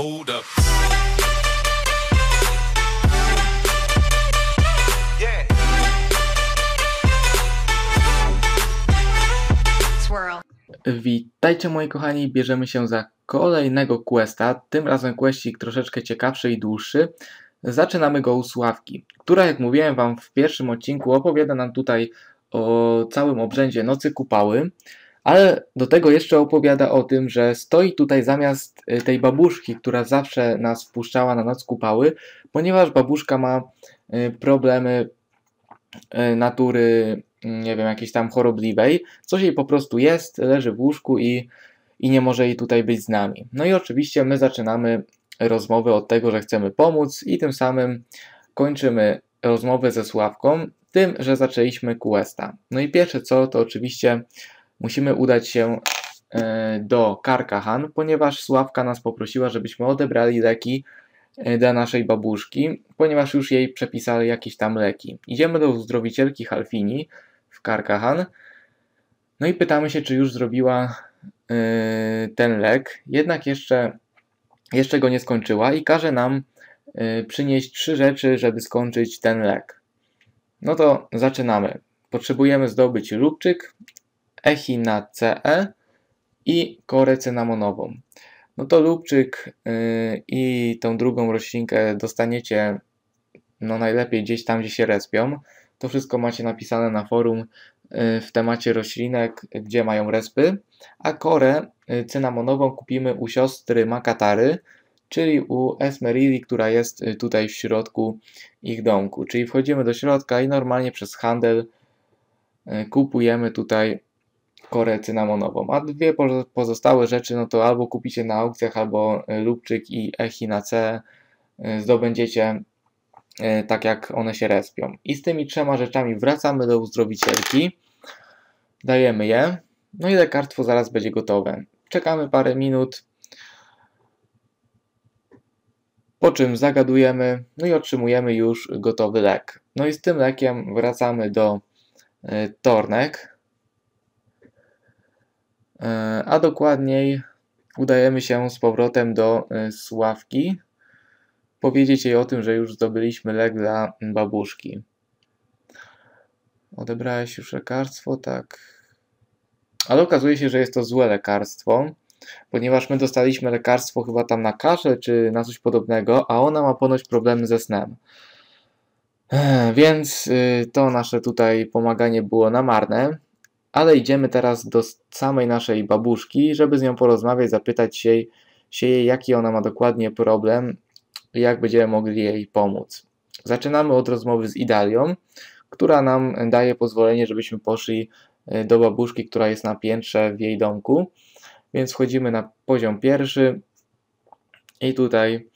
Hold up. Yeah. Swirl. Witajcie moi kochani, bierzemy się za kolejnego questa, tym razem questik troszeczkę ciekawszy i dłuższy. Zaczynamy go u Sławki, która jak mówiłem wam w pierwszym odcinku opowiada nam tutaj o całym obrzędzie Nocy Kupały, ale do tego jeszcze opowiada o tym, że stoi tutaj zamiast y, tej babuszki, która zawsze nas wpuszczała na Noc Kupały, ponieważ babuszka ma y, problemy y, natury, nie wiem, jakiejś tam chorobliwej, coś jej po prostu jest, leży w łóżku i, i nie może jej tutaj być z nami. No i oczywiście my zaczynamy rozmowę od tego, że chcemy pomóc i tym samym kończymy rozmowę ze Sławką tym, że zaczęliśmy questa. No i pierwsze co, to oczywiście musimy udać się e, do Karkahan, ponieważ Sławka nas poprosiła, żebyśmy odebrali leki e, dla naszej babuszki, ponieważ już jej przepisali jakieś tam leki. Idziemy do uzdrowicielki Halfini w Karkahan, no i pytamy się, czy już zrobiła e, ten lek, jednak jeszcze, jeszcze go nie skończyła i każe nam przynieść trzy rzeczy, żeby skończyć ten lek. No to zaczynamy. Potrzebujemy zdobyć lubczyk, echinaceę i korę cynamonową. No to lubczyk yy, i tą drugą roślinkę dostaniecie no najlepiej gdzieś tam, gdzie się respią. To wszystko macie napisane na forum yy, w temacie roślinek, gdzie mają respy. A korę yy, cynamonową kupimy u siostry Makatary, czyli u Esmerili, która jest y, tutaj w środku ich domku. Czyli wchodzimy do środka i normalnie przez handel y, kupujemy tutaj korę cynamonową. A dwie pozostałe rzeczy, no to albo kupicie na aukcjach, albo y, lubczyk i echinace zdobędziecie tak jak one się respią. I z tymi trzema rzeczami wracamy do uzdrowicielki, dajemy je, no i lekarstwo zaraz będzie gotowe. Czekamy parę minut, po czym zagadujemy, no i otrzymujemy już gotowy lek. No i z tym lekiem wracamy do Tornek, a dokładniej udajemy się z powrotem do y, Sławki, powiedzieć jej o tym, że już zdobyliśmy lek dla babuszki. Odebrałeś już lekarstwo? Tak. Ale okazuje się, że jest to złe lekarstwo ponieważ my dostaliśmy lekarstwo chyba tam na kaszel czy na coś podobnego, a ona ma ponoć problemy ze snem. Więc y, to nasze tutaj pomaganie było namarne, ale idziemy teraz do samej naszej babuszki, żeby z nią porozmawiać, zapytać się, się jej, jaki ona ma dokładnie problem i jak będziemy mogli jej pomóc. Zaczynamy od rozmowy z Idalią, która nam daje pozwolenie, żebyśmy poszli y, do babuszki, która jest na piętrze w jej domku. Więc wchodzimy na poziom pierwszy i tutaj,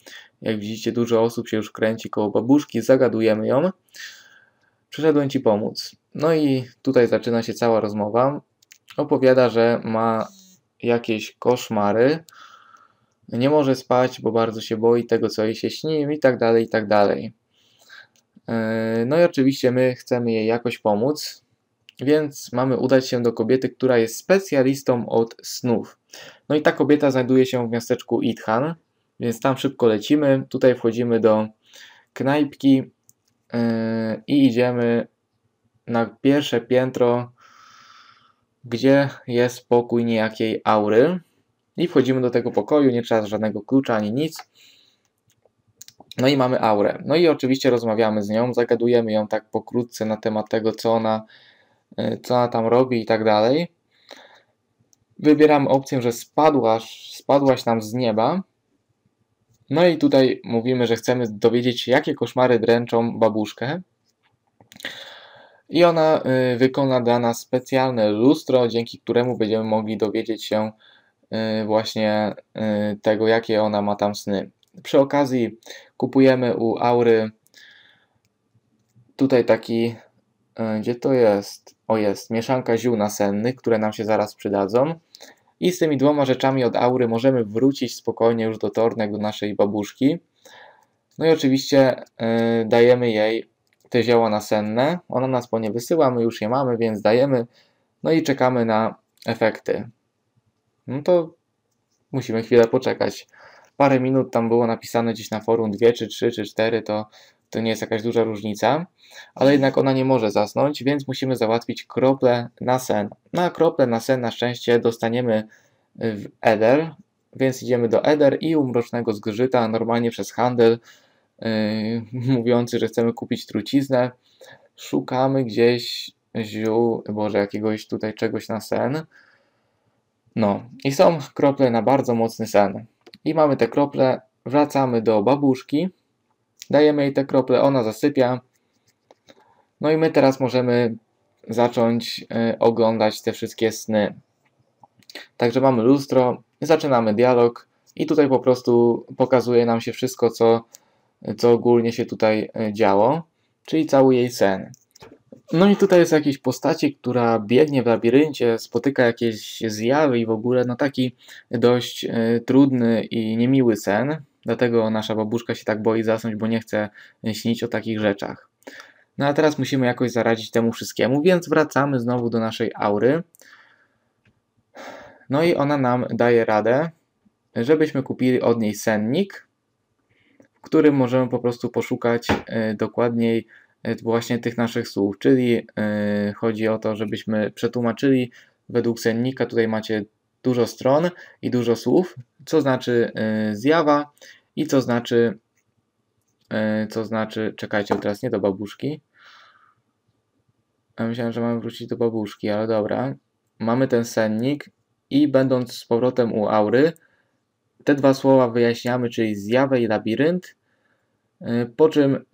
jak widzicie, dużo osób się już kręci koło babuszki, zagadujemy ją. Przyszedłem Ci pomóc. No i tutaj zaczyna się cała rozmowa. Opowiada, że ma jakieś koszmary, nie może spać, bo bardzo się boi tego, co jej się śni i tak dalej, i tak dalej. Yy, no i oczywiście my chcemy jej jakoś pomóc, więc mamy udać się do kobiety, która jest specjalistą od snów. No i ta kobieta znajduje się w miasteczku Ithan, więc tam szybko lecimy. Tutaj wchodzimy do knajpki i idziemy na pierwsze piętro, gdzie jest pokój niejakiej aury. I wchodzimy do tego pokoju, nie trzeba żadnego klucza ani nic. No i mamy aurę. No i oczywiście rozmawiamy z nią, zagadujemy ją tak pokrótce na temat tego, co ona Y, co ona tam robi i tak dalej. Wybieramy opcję, że spadłaś, spadłaś nam z nieba. No i tutaj mówimy, że chcemy dowiedzieć się, jakie koszmary dręczą babuszkę. I ona y, wykona dla nas specjalne lustro, dzięki któremu będziemy mogli dowiedzieć się y, właśnie tego, jakie ona ma tam sny. Przy okazji kupujemy u Aury tutaj taki, gdzie to jest? O jest, mieszanka ziół nasennych, które nam się zaraz przydadzą. I z tymi dwoma rzeczami od aury możemy wrócić spokojnie już do tornek do naszej babuszki. No i oczywiście yy, dajemy jej te zioła nasenne. Ona nas po nie wysyła, my już je mamy, więc dajemy. No i czekamy na efekty. No to musimy chwilę poczekać. parę minut tam było napisane gdzieś na forum, dwie czy trzy czy cztery, to, to nie jest jakaś duża różnica, ale jednak ona nie może zasnąć, więc musimy załatwić krople na sen. Na krople na sen na szczęście dostaniemy w Eder, więc idziemy do Eder i u Mrocznego Zgrzyta normalnie przez handel yy, mówiący, że chcemy kupić truciznę. Szukamy gdzieś ziół, boże, jakiegoś tutaj czegoś na sen. No, i są krople na bardzo mocny sen. I mamy te krople, wracamy do babuszki, dajemy jej te krople, ona zasypia. No i my teraz możemy zacząć y, oglądać te wszystkie sny. Także mamy lustro, zaczynamy dialog i tutaj po prostu pokazuje nam się wszystko, co, co ogólnie się tutaj y, działo, czyli cały jej sen. No i tutaj jest jakiejś postaci, która biegnie w labiryncie, spotyka jakieś zjawy i w ogóle no taki dość y, trudny i niemiły sen. Dlatego nasza babuszka się tak boi zasnąć, bo nie chce śnić o takich rzeczach. No a teraz musimy jakoś zaradzić temu wszystkiemu, więc wracamy znowu do naszej aury. No i ona nam daje radę, żebyśmy kupili od niej sennik, w którym możemy po prostu poszukać y, dokładniej y, właśnie tych naszych słów, czyli y, chodzi o to, żebyśmy przetłumaczyli według sennika, tutaj macie dużo stron i dużo słów, co znaczy zjawa i co znaczy co znaczy, czekajcie, teraz nie do babuszki. Ja myślałem, że mamy wrócić do babuszki, ale dobra. Mamy ten sennik i będąc z powrotem u aury, te dwa słowa wyjaśniamy, czyli zjawę i labirynt, y, po czym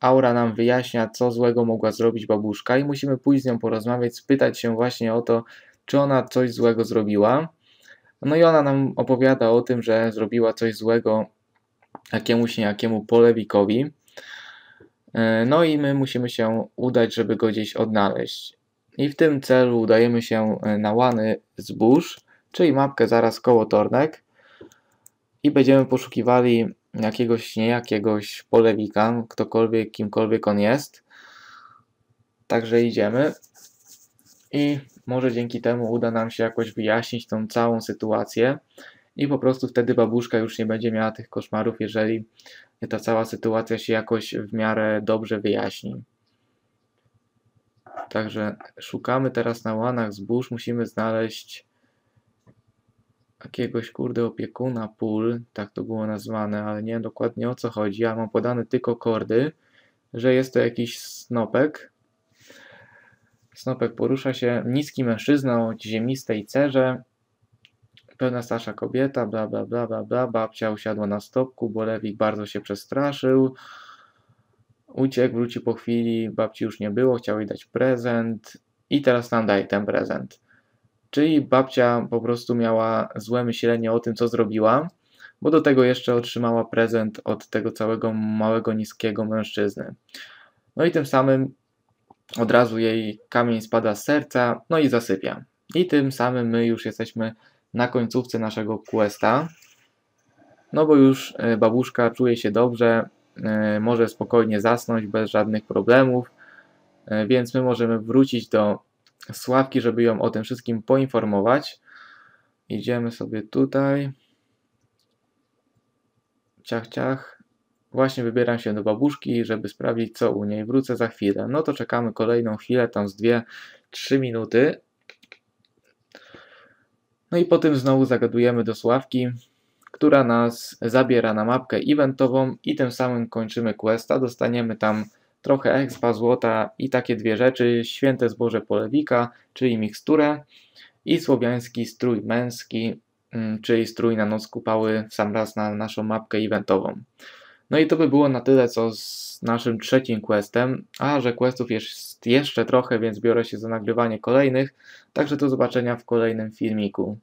aura nam wyjaśnia, co złego mogła zrobić babuszka i musimy pójść z nią porozmawiać, spytać się właśnie o to, czy ona coś złego zrobiła. No i ona nam opowiada o tym, że zrobiła coś złego jakiemuś niejakiemu polewikowi. Y, no i my musimy się udać, żeby go gdzieś odnaleźć. I w tym celu udajemy się e, na łany zbóż, czyli mapkę zaraz koło Tornek i będziemy poszukiwali jakiegoś niejakiegoś polewika, ktokolwiek, kimkolwiek on jest. Także idziemy i może dzięki temu uda nam się jakoś wyjaśnić tą całą sytuację i po prostu wtedy babuszka już nie będzie miała tych koszmarów, jeżeli ta cała sytuacja się jakoś w miarę dobrze wyjaśni. Także szukamy teraz na łanach zbóż, musimy znaleźć jakiegoś kurde opiekuna pól, tak to było nazwane, ale nie wiem dokładnie o co chodzi. Ja mam podane tylko kordy, że jest to jakiś snopek. Snopek porusza się, niski mężczyzna o ziemistej cerze, pełna starsza kobieta, bla bla bla bla bla, babcia usiadła na stopku, bo Lewik bardzo się przestraszył. Uciekł, wrócił po chwili, babci już nie było, chciał jej dać prezent i teraz nam daje ten prezent. Czyli babcia po prostu miała złe myślenie o tym, co zrobiła, bo do tego jeszcze otrzymała prezent od tego całego małego, niskiego mężczyzny. No i tym samym od razu jej kamień spada z serca, no i zasypia. I tym samym my już jesteśmy na końcówce naszego questa. No bo już e, babuszka czuje się dobrze, E, może spokojnie zasnąć bez żadnych problemów, e, więc my możemy wrócić do Sławki, żeby ją o tym wszystkim poinformować. Idziemy sobie tutaj. Ciach, ciach. Właśnie wybieram się do babuszki, żeby sprawdzić, co u niej. Wrócę za chwilę. No to czekamy kolejną chwilę, tam z 2-3 minuty. No i potem znowu zagadujemy do Sławki która nas zabiera na mapkę eventową i tym samym kończymy questa. Dostaniemy tam trochę expa, złota i takie dwie rzeczy. Święte zboże polewika, czyli miksturę i słowiański strój męski, mm, czyli strój na noc kupały sam raz na naszą mapkę eventową. No i to by było na tyle, co z naszym trzecim questem, a że questów jest jeszcze trochę, więc biorę się za nagrywanie kolejnych, także do zobaczenia w kolejnym filmiku.